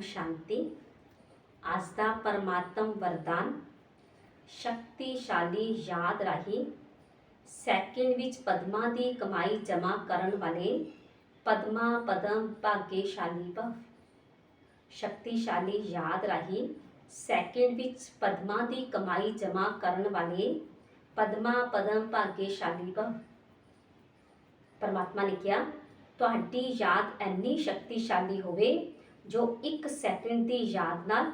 ਓਮ ਸ਼ਾਂਤੀ ਅੱਜ ਦਾ ਪਰਮਾਤਮ ਵਰਦਾਨ ਸ਼ਕਤੀਸ਼ਾਲੀ ਯਾਦ ਰਾਹੀਂ ਸੈਕਿੰਡ ਵਿੱਚ ਪਦਮਾ ਦੀ ਕਮਾਈ ਜਮ੍ਹਾਂ ਕਰਨ ਵਾਲੇ ਪਦਮਾ ਪਦਮ ਭਾਗੇਸ਼ਾਲੀ ਭਵ ਸ਼ਕਤੀਸ਼ਾਲੀ ਯਾਦ ਰਾਹੀਂ ਸੈਕਿੰਡ ਵਿੱਚ ਪਦਮਾ ਦੀ ਕਮਾਈ ਜਮ੍ਹਾਂ ਕਰਨ ਵਾਲੇ ਪਦਮਾ ਪਦਮ ਭਾਗੇਸ਼ਾਲੀ ਭਵ ਪਰਮਾਤਮਾ ਨੇ ਕਿਹਾ ਤੁਹਾਡੀ ਯਾਦ ਇੰਨੀ ਸ਼ਕਤੀਸ਼ਾਲੀ ਹੋਵੇ ਜੋ 1 ਸੈਕਿੰਡ ਦੀ ਯਾਦ ਨਾਲ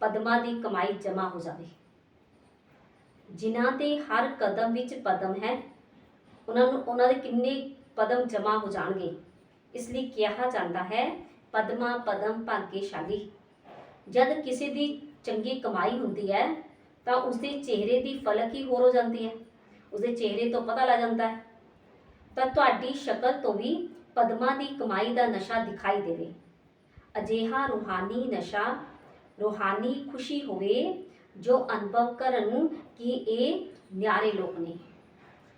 ਪਦਮਾ ਦੀ ਕਮਾਈ ਜਮ੍ਹਾਂ ਹੋ ਜਾਵੇ। ਜਿਨ੍ਹਾਂ ਦੇ ਹਰ ਕਦਮ ਵਿੱਚ ਪਦਮ ਹੈ, ਉਹਨਾਂ ਨੂੰ ਉਹਨਾਂ ਦੇ ਕਿੰਨੇ ਪਦਮ ਜਮ੍ਹਾਂ ਹੋ ਜਾਣਗੇ। ਇਸ ਲਈ ਕਿਹਾ ਜਾਂਦਾ ਹੈ, ਪਦਮਾ ਪਦਮ ਭਾਗੇਸ਼ਾਲੀ ਜਦ ਕਿਸੇ ਦੀ ਚੰਗੀ ਕਮਾਈ ਹੁੰਦੀ ਹੈ, ਤਾਂ ਉਸਦੇ ਚਿਹਰੇ ਦੀ ਫਲਕ ਹੀ ਹੋਰ ਹੋ ਜਾਂਦੀ ਹੈ। ਉਸਦੇ ਚਿਹਰੇ ਤੋਂ ਪਤਾ ਲੱਗ ਜਾਂਦਾ ਹੈ। ਤਾਂ ਤੁਹਾਡੀ ਸ਼ਕਲ ਤੋਂ ਵੀ ਪਦਮਾ ਦੀ ਕਮਾਈ ਦਾ ਨਸ਼ਾ ਦਿਖਾਈ ਦੇਵੇ। ਅਜਿਹਾ ਰੂਹਾਨੀ ਨਸ਼ਾ, ਰੂਹਾਨੀ ਖੁਸ਼ੀ ਹੋਵੇ ਜੋ ਅਨੁਭਵ ਕਰਨ ਕਿ ਇਹ ਨਿਆਰੇ ਲੋਕ ਨੇ।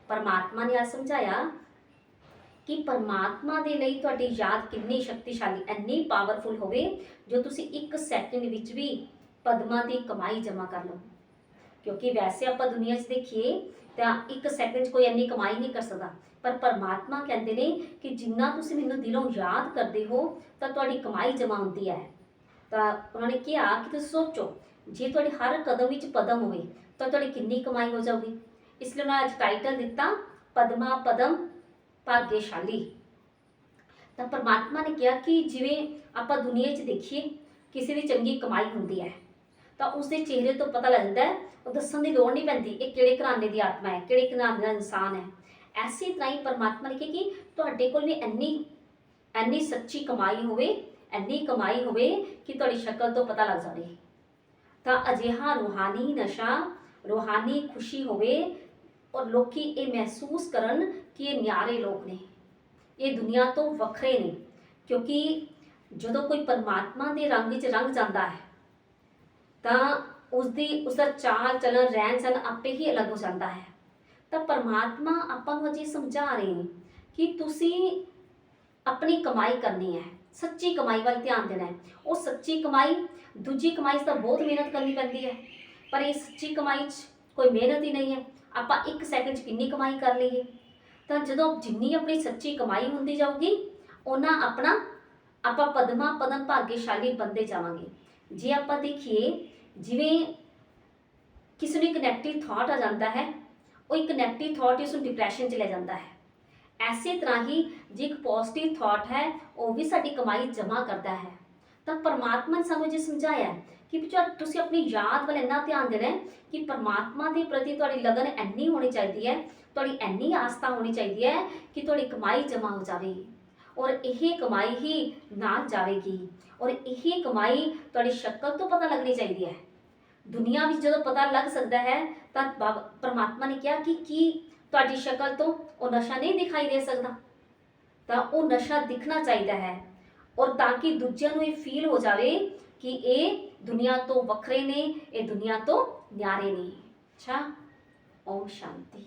ਪਰਮਾਤਮਾ ਨੇ ਆ ਸਮਝਾਇਆ ਕਿ ਪਰਮਾਤਮਾ ਦੇ ਲਈ ਤੁਹਾਡੀ ਯਾਦ ਕਿੰਨੀ ਸ਼ਕਤੀਸ਼ਾਲੀ, ਇੰਨੀ ਪਾਵਰਫੁਲ ਹੋਵੇ ਜੋ ਤੁਸੀਂ 1 ਸੈਕਿੰਡ ਵਿੱਚ ਵੀ ਪਦਮਾ ਦੀ ਕਮਾਈ ਜਮ੍ਹਾਂ ਕਰ ਲਓ। ਕਿਉਂਕਿ ਵੈਸੇ ਆਪਾਂ ਦੁਨੀਆ 'ਚ ਦੇਖੀਏ ਤਾਂ ਇੱਕ ਸੈਕਿੰਡ 'ਚ ਕੋਈ ਇੰਨੀ ਕਮਾਈ ਨਹੀਂ ਕਰ ਸਕਦਾ। ਪਰ ਪਰਮਾਤਮਾ ਕਹਿੰਦੇ ਨੇ ਕਿ ਜਿੰਨਾ ਤੁਸੀਂ ਮੈਨੂੰ ਦਿਲੋਂ ਯਾਦ ਕਰਦੇ ਹੋ, ਤਾਂ ਤੁਹਾਡੀ ਕਮਾਈ ਜਮ੍ਹਾਂ ਹੁੰਦੀ ਹੈ। ਤਾਂ ਉਹਨਾਂ ਨੇ ਕਿਹਾ ਕਿ ਤੁਸੀਂ ਸੋਚੋ, ਜੇ ਤੁਹਾਡੇ ਹਰ ਕਦਮ ਵਿੱਚ ਪਦਮ ਹੋਵੇ, ਤਾਂ ਤੁਹਾਡੀ ਕਿੰਨੀ ਕਮਾਈ ਹੋ ਜਾਊਗੀ। ਇਸ ਲਈ ਉਹਨਾਂ ਅੱਜ ਟਾਈਟਲ ਦਿੱਤਾ, ਪਦਮਾ ਪਦਮ ਭਾਗਯਸ਼ਾਲੀ ਤਾਂ ਪਰਮਾਤਮਾ ਨੇ ਕਿਹਾ ਕਿ ਜਿਵੇਂ ਆਪਾਂ ਦੁਨੀਆ 'ਚ ਦੇਖੀਏ, ਕਿਸੇ ਦੀ ਚੰਗੀ ਕਮਾਈ ਹੁੰਦੀ ਹੈ। ਤਾਂ ਉਸਦੇ ਚਿਹਰੇ ਤੋਂ ਪਤਾ ਲੱਗ ਜਾਂਦਾ ਹੈ, ਉਹ ਦੱਸਣ ਦੀ ਲੋੜ ਨਹੀਂ ਪੈਂਦੀ ਇਹ ਕਿਹੜੇ ਘਰਾਣੇ ਦੀ ਆਤਮਾ ਹੈ, ਕਿਹੜੇ ਘਰਾਣੇ ਦਾ ਇਨਸਾਨ ਹੈ। ਐਸੀ ਤਰ੍ਹਾਂ ਹੀ ਪਰਮਾਤਮਾ ਨੇ ਕਿ ਤੁਹਾਡੇ ਕੋਲ ਵੀ ਇੰਨੀ ਇੰਨੀ ਸੱਚੀ ਕਮਾਈ ਹੋਵੇ, ਇੰਨੀ ਕਮਾਈ ਹੋਵੇ ਕਿ ਤੁਹਾਡੀ ਸ਼ਕਲ ਤੋਂ ਪਤਾ ਲੱਗ ਜਾਵੇ। ਤਾਂ ਅਜਿਹਾ ਰੂਹਾਨੀ ਨਸ਼ਾ, ਰੂਹਾਨੀ ਖੁਸ਼ੀ ਹੋਵੇ ਔਰ ਲੋਕੀ ਇਹ ਮਹਿਸੂਸ ਕਰਨ ਕਿ ਇਹ ਨਿਆਰੇ ਲੋਕ ਨੇ। ਇਹ ਦੁਨੀਆ ਤੋਂ ਵੱਖਰੇ ਨੇ, ਕਿਉਂਕਿ ਜਦੋਂ ਕੋਈ ਪਰਮਾਤਮਾ ਦੇ ਰੰਗ ਵਿੱਚ ਰੰਗ ਜਾਂਦਾ ਹੈ ਤਾਂ ਉਸਦੀ, ਉਸਦਾ ਚਾਲ ਚਲਨ ਰਹਿਣ ਸਹਿਣ ਆਪੇ ਹੀ ਅਲੱਗ ਹੋ ਜਾਂਦਾ ਹੈ। ਤਾਂ ਪਰਮਾਤਮਾ ਆਪਾਂ ਨੂੰ ਅਜੇ ਸਮਝਾ ਰਹੇ ਨੇ ਕਿ ਤੁਸੀਂ ਆਪਣੀ ਕਮਾਈ ਕਰਨੀ ਹੈ, ਸੱਚੀ ਕਮਾਈ ਵੱਲ ਧਿਆਨ ਦੇਣਾ ਹੈ। ਉਹ ਸੱਚੀ ਕਮਾਈ, ਦੂਜੀ ਕਮਾਈ 'ਚ ਤਾਂ ਬਹੁਤ ਮਿਹਨਤ ਕਰਨੀ ਪੈਂਦੀ ਹੈ। ਪਰ ਇਹ ਸੱਚੀ ਕਮਾਈ 'ਚ ਕੋਈ ਮਿਹਨਤ ਹੀ ਨਹੀਂ ਹੈ। ਆਪਾਂ 1 ਸੈਕਿੰਡ 'ਚ ਕਿੰਨੀ ਕਮਾਈ ਕਰ ਲਈਏ। ਤਾਂ ਜਦੋਂ ਜਿੰਨੀ ਆਪਣੀ ਸੱਚੀ ਕਮਾਈ ਹੁੰਦੀ ਜਾਊਗੀ ਉਹਨਾਂ ਆਪਣਾ ਆਪਾਂ ਪਦਮਾ ਪਦਮ ਭਾਗਯਸ਼ਾਲੀ ਬੰਦੇ ਜਾਵਾਂਗੇ। ਜੇ ਆਪਾਂ ਦੇਖੀਏ, ਜਿਵੇਂ ਕਿਸੇ ਨੂੰ ਕਨੈਕਟਿਵ ਨੈਗੇਟਿਵ ਥਾਟ ਆ ਜਾਂਦਾ ਹੈ, ਉਹ ਇੱਕ ਨੈਗੇਟਿਵ ਥਾਟ ਉਸ ਨੂੰ ਡਿਪਰੈਸ਼ਨ 'ਚ ਲੈ ਜਾਂਦਾ ਹੈ। ਐਸੇ ਤਰ੍ਹਾਂ ਹੀ ਜੇ ਇੱਕ ਪੋਜ਼ਿਟਿਵ ਥਾਟ ਹੈ, ਉਹ ਵੀ ਸਾਡੀ ਕਮਾਈ ਜਮ੍ਹਾਂ ਕਰਦਾ ਹੈ। ਤਾਂ ਪਰਮਾਤਮਾ ਨੇ ਸਾਨੂੰ ਜੇ ਸਮਝਾਇਆ ਕਿ ਤੁਸੀਂ ਆਪਣੀ ਯਾਦ ਵੱਲ ਇੰਨਾ ਧਿਆਨ ਦੇਣਾ ਹੈ ਕਿ ਪਰਮਾਤਮਾ ਦੇ ਪ੍ਰਤੀ ਤੁਹਾਡੀ ਲਗਨ ਇੰਨੀ ਹੋਣੀ ਚਾਹੀਦੀ ਹੈ, ਤੁਹਾਡੀ ਇੰਨੀ ਆਸਥਾ ਹੋਣੀ ਚਾਹੀਦੀ ਹੈ ਕਿ ਤੁਹਾਡੀ ਕਮਾਈ ਜਮ੍ਹਾਂ ਹੋ ਜਾਵੇ। ਔਰ ਇਹ ਕਮਾਈ ਹੀ ਨਾਲ ਜਾਵੇਗੀ। ਔਰ ਇਹ ਕਮਾਈ ਤੁਹਾਡੀ ਸ਼ਕਲ ਤੋਂ ਪਤਾ ਲੱਗਣੀ ਚਾਹੀਦੀ ਹੈ। ਦੁਨੀਆ ਵਿੱਚ ਜਦੋਂ ਪਤਾ ਲੱਗ ਸਕਦਾ ਹੈ, ਤਾਂ ਬਾਬ- ਪਰਮਾਤਮਾ ਨੇ ਕਿਹਾ ਕਿ ਕੀ ਤੁਹਾਡੀ ਸ਼ਕਲ ਤੋਂ ਉਹ ਨਸ਼ਾ ਨਹੀਂ ਦਿਖਾਈ ਦੇ ਸਕਦਾ। ਤਾਂ ਉਹ ਨਸ਼ਾ ਦਿਖਣਾ ਚਾਹੀਦਾ ਹੈ। ਔਰ ਤਾਂ ਕਿ ਦੂਜਿਆਂ ਨੂੰ ਇਹ ਫੀਲ ਹੋ ਜਾਵੇ ਕਿ ਇਹ ਦੁਨੀਆ ਤੋਂ ਵੱਖਰੇ ਨੇ, ਇਹ ਦੁਨੀਆ ਤੋਂ ਨਿਆਰੇ ਨੇ। ਅੱਛਾ, ਓਮ ਸ਼ਾਂਤੀ।